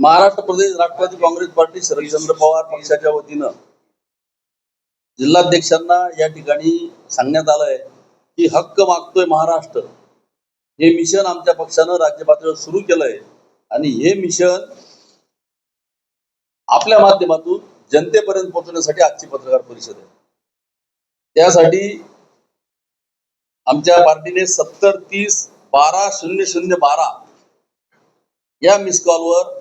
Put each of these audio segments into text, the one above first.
Maharashtra Pradesh Rashtrawadi Congress party Sharadchandra Pawar पक्षाच्या वतीनं जिल्हाध्यक्षांना या ठिकाणी सांगण्यात आलंय की हक्क मागतोय महाराष्ट्र. हे मिशन आमच्या पक्षानं राज्य पातळीवर सुरू केलंय. आणि हे मिशन आपल्या माध्यमातून जनतेपर्यंत पोहोचण्यासाठी आजची पत्रकार परिषद आहे. त्यासाठी आमच्या पार्टीने सत्तर तीस बारा शून्य शून्य बारा या मिस कॉलवर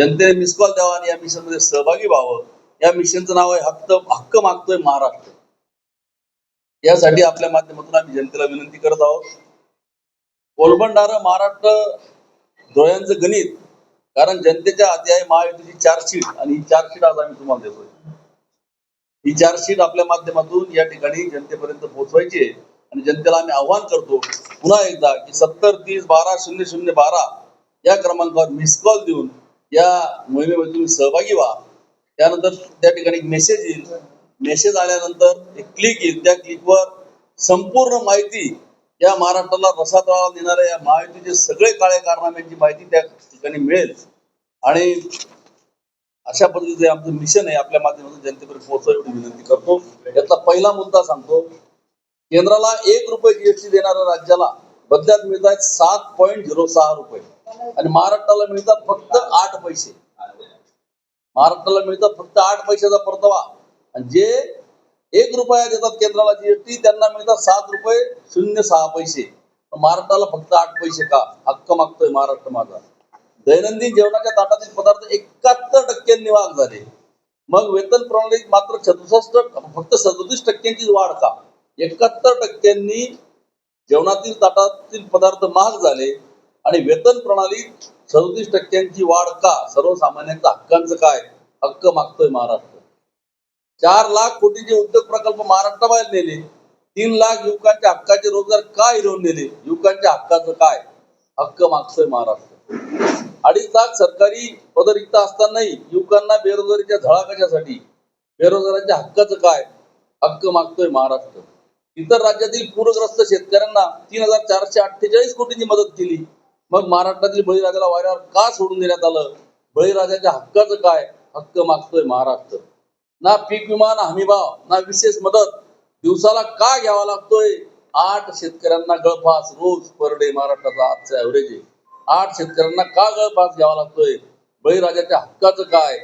जनतेने मिस कॉल द्यावा आणि या मिशनमध्ये सहभागी व्हावं. या मिशनचं नाव आहे हक्क हक्क मागतोय महाराष्ट्र. यासाठी आपल्या माध्यमातून आम्ही जनतेला विनंती करत आहोत. कोलबंडार महाराष्ट्र डोळ्यांचं गणित कारण जनतेच्या हाती आहे महायुतीची चार्जशीट आणि ही चार्जशीट आज आम्ही तुम्हाला देतोय. ही चार्जशीट आपल्या माध्यमातून या ठिकाणी जनतेपर्यंत पोहोचवायची आहे आणि जनतेला आम्ही आव्हान करतो पुन्हा एकदा की सत्तर तीस बारा शून्य शून्य बारा या क्रमांकावर मिस कॉल देऊन या मोहिमेमध्ये तुम्ही सहभागी व्हा. त्यानंतर त्या ठिकाणी एक मेसेज येईल. मेसेज आल्यानंतर एक क्लिक येईल. त्या क्लिकवर संपूर्ण माहिती या महाराष्ट्राला रसातळाला देणाऱ्या या महायुतीचे सगळे काळे कारनाम्यांची माहिती त्या ठिकाणी मिळेल. आणि अशा पद्धतीचे आमचं मिशन आहे. आपल्या माध्यमातून जनतेपर्यंत पोहोचव एवढी विनंती करतो. यातला पहिला मुद्दा सांगतो. केंद्राला एक रुपये जीएसटी देणाऱ्या राज्याला बदल्यात मिळत आहेत सात पॉईंट झिरो सहा रुपये. आणि महाराष्ट्राला मिळतात फक्त आठ पैसे. महाराष्ट्राला मिळतात फक्त आठ पैशाचा परतावा. आणि जे एक रुपया देतात केंद्राला जीएसटी त्यांना मिळतात सात रुपये शून्य सहा पैसे. महाराष्ट्राला फक्त आठ पैसे का? हक्क मागतोय महाराष्ट्र माझा. दैनंदिन जेवणाच्या ताटातील पदार्थ एकाहत्तर टक्क्यांनी वाढ झाले. मग वेतन प्रणालीत मात्र सदुसष्ट फक्त सदोतीस टक्क्यांची वाढ का? एकाहत्तर टक्क्यांनी जेवणातील ताटातील पदार्थ महाग झाले. आणि वेतन प्रणालीत सदोतीस टक्क्यांची वाढ का? सर्वसामान्यांच्या हक्कांचं काय? हक्क मागतोय महाराष्ट्र. चार लाख कोटीचे उद्योग प्रकल्प महाराष्ट्राबाहेर नेले. तीन लाख युवकांच्या हक्काचे रोजगार का हिरवून नेले? युवकांच्या हक्काचं काय? हक्क मागतोय महाराष्ट्र. अडीच लाख सरकारी पदरिक्त असतानाही युवकांना बेरोजगारीच्या झळा कशासाठी? बेरोजगारांच्या हक्काचं काय? हक्क मागतोय महाराष्ट्र. इतर राज्यातील पूरग्रस्त शेतकऱ्यांना तीन हजार चारशे अठ्ठेचाळीस कोटींची मदत केली. मग महाराष्ट्रातील बळीराजाला वाऱ्यावर का सोडून देण्यात आलं? बळीराजाच्या हक्काचं काय? हक्क मागतोय महाराष्ट्र. ना पीक विमा ना हमीभाव ना विशेष मदत. दिवसाला का घ्यावा लागतोय? आठ शेतकऱ्यांना गळफास रोज पर डे महाराष्ट्राचा आजचा ऍव्हरेज आहे. आठ शेतकऱ्यांना का गळफास घ्यावा लागतोय? बळीराजाच्या हक्काचं काय?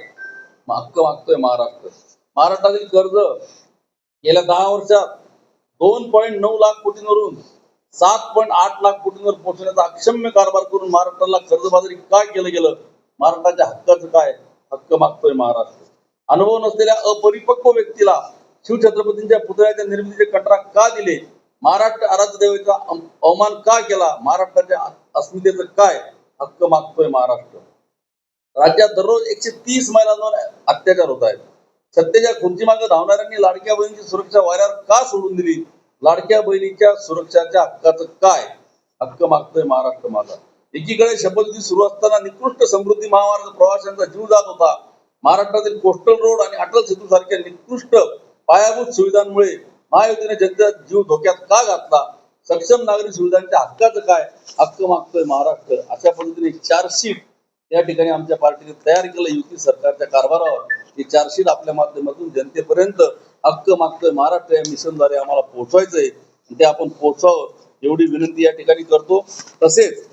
हक्क मागतोय महाराष्ट्र. महाराष्ट्रातील कर्ज गेल्या दहा वर्षात दोन पॉईंट नऊ लाख कोटींवरून सात पॉईंट आठ लाख कोटींवर पोहोचण्याचा अक्षम्य कारभार करून महाराष्ट्राला कर्जबाजारी का केलं गेलं? महाराष्ट्राच्या हक्काचं काय? हक्क मागतोय महाराष्ट्र. अनुभव नसलेल्या अपरिपक्व व्यक्तीला शिवछत्रपतींच्या पुतळ्याच्या निर्मितीचे कटरा का दिले? महाराष्ट्र आराध्य अवमान का केला? महाराष्ट्राच्या अस्मितेचं काय? हक्क मागतोय महाराष्ट्र. राज्यात दररोज एकशे तीस महिलांवर अत्याचार होत आहेत. सत्तेच्या खुर्ची मागे धावणाऱ्यांनी लाडक्या बहिणीची सुरक्षा वाऱ्यावर का सोडून दिली? लाडक्या बहिणीच्या सुरक्षाच्या हक्काचं काय? हक्क मागतोय महाराष्ट्र माझा. एकीकडे शपथविधी सुरू असताना निकृष्ट समृद्धी महामार्ग प्रवाशांचा जीव जात होता. महाराष्ट्रातील कोस्टल रोड आणि अटल सेतू सारख्या निकृष्ट पायाभूत सुविधांमुळे महायुतीने जनतेचा जीव धोक्यात का घातला? सक्षम नागरिक सुविधांच्या हक्काचं काय? हक्क मागतोय महाराष्ट्र. अशा पद्धतीने चार्जशीट या ठिकाणी आमच्या पार्टीने तयार केलं. युती सरकारच्या कारभारावर. ही चार्जशीट आपल्या माध्यमातून जनतेपर्यंत हक्क मागतोय महाराष्ट्र या मिशनद्वारे आम्हाला पोहोचवायचंय. ते आपण पोहोचावं एवढी विनंती या ठिकाणी करतो. तसेच